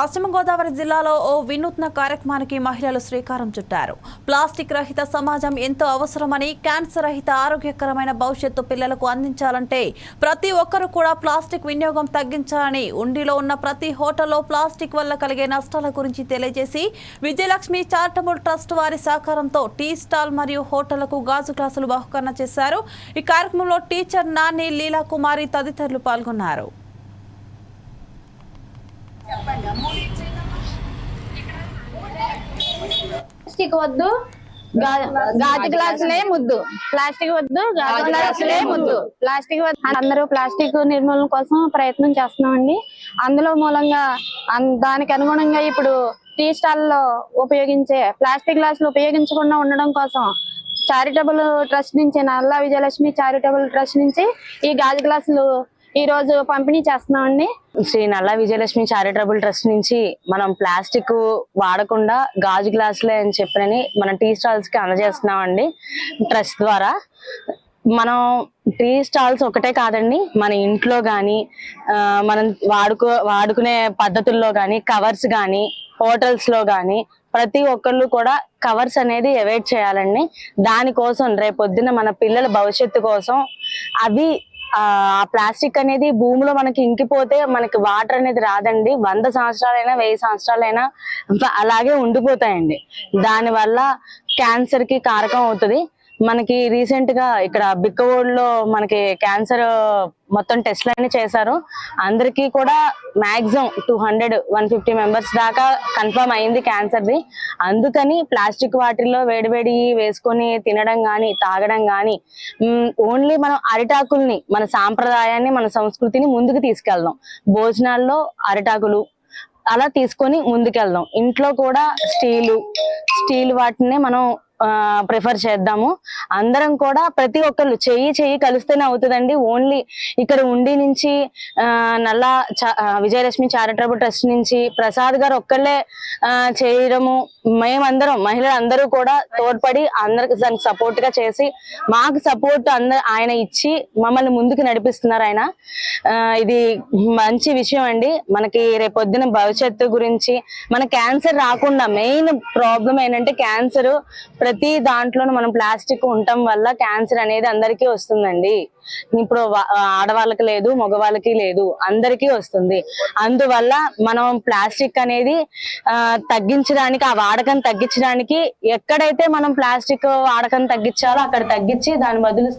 పశ్చిమ గోదావరి జిల్లాలో ఓ వినూత్న కార్యక్రమానికి మహిళలు శ్రీకారం చుట్టారు. ప్లాస్టిక్ రహిత సమాజం ఎంతో అవసరమని క్యాన్సర్ రహిత ఆరోగ్యకరమైన భవిష్యత్తు పిల్లలకు అందించాలంటే ప్రతి ఒక్కరూ కూడా ప్లాస్టిక్ వినియోగం తగ్గించాలని ఉండిలో ఉన్న ప్రతి హోటల్లో ప్లాస్టిక్ వల్ల కలిగే నష్టాల గురించి తెలియజేసి విజయలక్ష్మి చారిటబుల్ ట్రస్ట్ వారి సహకారంతో టీ స్టాల్ మరియు హోటళ్ళకు గాజు గ్లాసులు బహుకరణ చేశారు. ఈ కార్యక్రమంలో టీచర్ నాని లీలా కుమారి తదితరులు పాల్గొన్నారు. ప్లాస్టిక్ వద్దు. గాజు గ్లాసులే ముద్దు. ప్లాస్టిక్ వద్దు గాజు గ్లాసులే ముద్దు. ప్లాస్టిక్ వద్దు. అందరూ ప్లాస్టిక్ నిర్మూలన కోసం ప్రయత్నం చేస్తున్నామండి. అందులో మూలంగా దానికి అనుగుణంగా ఇప్పుడు టీ స్టాల్లో ఉపయోగించే ప్లాస్టిక్ గ్లాసులు ఉపయోగించకుండా ఉండడం కోసం చారిటబుల్ ట్రస్ట్ నుంచి నల్లా విజయలక్ష్మి చారిటబుల్ ట్రస్ట్ నుంచి ఈ గాజు గ్లాసులు ఈ రోజు పంపిణీ చేస్తున్నామండి. శ్రీ నల్ల విజయలక్ష్మి చారిటబుల్ ట్రస్ట్ నుంచి మనం ప్లాస్టిక్ వాడకుండా గాజు గ్లాసులే అని చెప్పినని మనం టీ స్టాల్స్కి అందజేస్తున్నాం అండి ట్రస్ట్ ద్వారా మనం టీ స్టాల్స్ ఒకటే కాదండి మన ఇంట్లో కానీ మనం వాడుకో వాడుకునే పద్ధతుల్లో కానీ కవర్స్ కానీ హోటల్స్లో కానీ ప్రతి ఒక్కళ్ళు కూడా కవర్స్ అనేది అవాయిడ్ చేయాలండి. దానికోసం రేపొద్దున మన పిల్లల భవిష్యత్తు కోసం అవి ఆ ప్లాస్టిక్ అనేది భూమిలో మనకి ఇంకిపోతే మనకి వాటర్ అనేది రాదండి. వంద సంవత్సరాలైనా వెయ్యి సంవత్సరాలైనా అలాగే ఉండిపోతాయండి. దాని వల్ల క్యాన్సర్కి కారకం అవుతుంది. మనకి రీసెంట్గా ఇక్కడ బిక్కవోడ్లో మనకి క్యాన్సర్ మొత్తం టెస్ట్లు అన్ని చేశారు. అందరికీ కూడా maximum two hundred one fifty members దాకా కన్ఫర్మ్ అయింది క్యాన్సర్ ది. అందుకని ప్లాస్టిక్ వాటిల్లో వేడివేడి వేసుకొని తినడం కానీ తాగడం కానీ ఓన్లీ మనం అరిటాకుల్ని మన సాంప్రదాయాన్ని మన సంస్కృతిని ముందుకు తీసుకెళ్దాం. భోజనాల్లో అరిటాకులు అలా తీసుకొని ముందుకెళ్దాం. ఇంట్లో కూడా స్టీలు స్టీల్ వాటినే మనం ప్రిఫర్ చేద్దాము. అందరం కూడా ప్రతి ఒక్కళ్ళు చెయ్యి చెయ్యి కలిస్తేనే అవుతుందండి. ఓన్లీ ఇక్కడ ఉండి నుంచి నల్లా చ- విజయలక్ష్మి చారిటబుల్ ట్రస్ట్ నుంచి ప్రసాద్ గారు ఒక్కళ్ళే చేయడము. మేమందరం మహిళలు అందరూ కూడా తోడ్పడి అందరికి దానికి సపోర్ట్గా చేసి మాకు సపోర్ట్ అందరు ఆయన ఇచ్చి మమ్మల్ని ముందుకు నడిపిస్తున్నారు ఆయన. ఇది మంచి విషయం అండి. మనకి రేపొద్దున భవిష్యత్తు గురించి మన క్యాన్సర్ రాకుండా మెయిన్ ప్రాబ్లం ఏంటంటే క్యాన్సర్ ప్రతి దాంట్లోనూ మనం ప్లాస్టిక్ ఉండటం వల్ల క్యాన్సర్ అనేది అందరికీ వస్తుందండి. ఇప్పుడు ఆడవాళ్ళకి లేదు మగవాళ్ళకి లేదు అందరికీ వస్తుంది. అందువల్ల మనం ప్లాస్టిక్ అనేది తగ్గించడానికి ఆ వాడకం తగ్గించడానికి ఎక్కడైతే మనం ప్లాస్టిక్ వాడకం తగ్గించాలో అక్కడ తగ్గించి దాని బదులు